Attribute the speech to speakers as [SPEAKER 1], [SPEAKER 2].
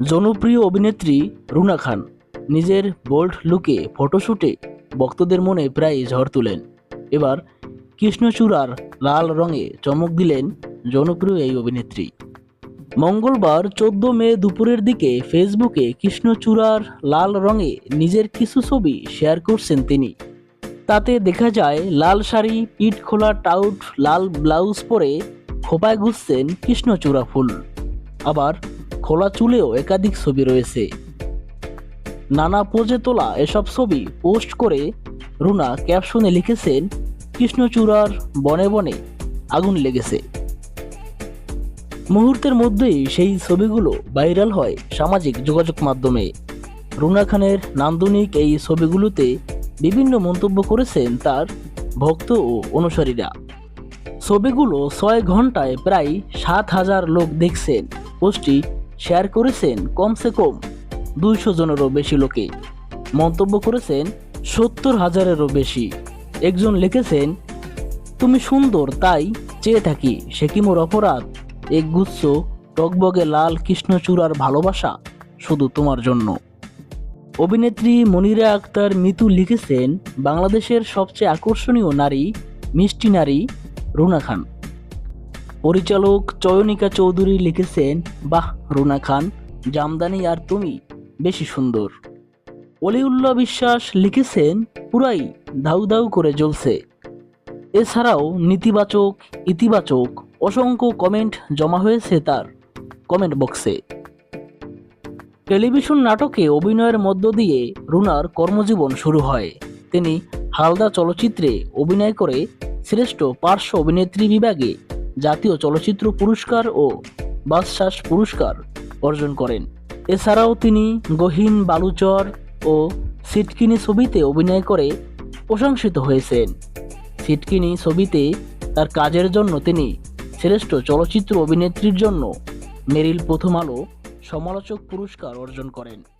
[SPEAKER 1] জনপ্রিয় অভিনেত্রী রুনা খান নিজের বোল্ড লুকে ফটোশ্যুটে ভক্তদের মনে প্রায় ঝড় তুলেন। এবার কৃষ্ণচূড়ার লাল রঙে চমক দিলেন জনপ্রিয় এই অভিনেত্রী। মঙ্গলবার চোদ্দ মে দুপুরের দিকে ফেসবুকে কৃষ্ণচূড়ার লাল রঙে নিজের কিছু ছবি শেয়ার করছেন তিনি। তাতে দেখা যায়, লাল শাড়ি, পিঠ খোলা টাউট, লাল ব্লাউজ পরে খোপায় গুছছেন কৃষ্ণচূড়া ফুল। আবার খোলা চুলেও একাধিক ছবি রয়েছে। নানা পোজে তোলা এসব ছবি পোস্ট করে রুনা ক্যাপশনে লিখেছেন, কৃষ্ণচূড়ার বনে বনে আগুন লেগেছে। মুহূর্তের মধ্যেই সেই ছবিগুলো ভাইরাল হয় সামাজিক যোগাযোগ মাধ্যমে। রুনা খানের নান্দনিক এই ছবিগুলোতে বিভিন্ন মন্তব্য করেছেন তার ভক্ত ও অনুসারীরা। ছবিগুলো ছয় ঘন্টায় প্রায় সাত হাজার লোক দেখছেন। পোস্টটি শেয়ার করেছেন কমসে কম দুইশো জনেরও বেশি লোকে। মন্তব্য করেছেন সত্তর হাজারেরও বেশি। একজন লিখেছেন, তুমি সুন্দর, তাই চেয়ে থাকি। সে কি মোর অপরাধ? এক গুচ্ছ টকবগে লাল কৃষ্ণচূড়ার ভালোবাসা শুধু তোমার জন্য। অভিনেত্রী মনিরা আক্তার মিতু লিখেছেন, বাংলাদেশের সবচেয়ে আকর্ষণীয় নারী, মিষ্টি নারী রুনা খান। পরিচালক চয়নিকা চৌধুরী লিখেছেন, বাহ, রুনা খান, জামদানি আর তুমি বেশি সুন্দর। অলিউল্লাহ বিশ্বাস লিখেছেন, পুরাই ধাউ দাউ করে জ্বলছে। এছাড়াও নেতিবাচক, ইতিবাচক অসংখ্য কমেন্ট জমা হয়েছে তার কমেন্ট বক্সে। টেলিভিশন নাটকে অভিনয়ের মধ্য দিয়ে রুনার কর্মজীবন শুরু হয়। তিনি হালদা চলচ্চিত্রে অভিনয় করে শ্রেষ্ঠ পার্শ্ব অভিনেত্রী বিভাগে জাতীয় চলচ্চিত্র পুরস্কার ও বাদশাস পুরস্কার অর্জন করেন। এছাড়াও তিনি গহীন বালুচর ও সিটকিনি ছবিতে অভিনয় করে প্রশংসিত হয়েছেন। সিটকিনি ছবিতে তার কাজের জন্য তিনি শ্রেষ্ঠ চলচ্চিত্র অভিনেত্রীর জন্য মেরিল প্রথম আলো সমালোচক পুরস্কার অর্জন করেন।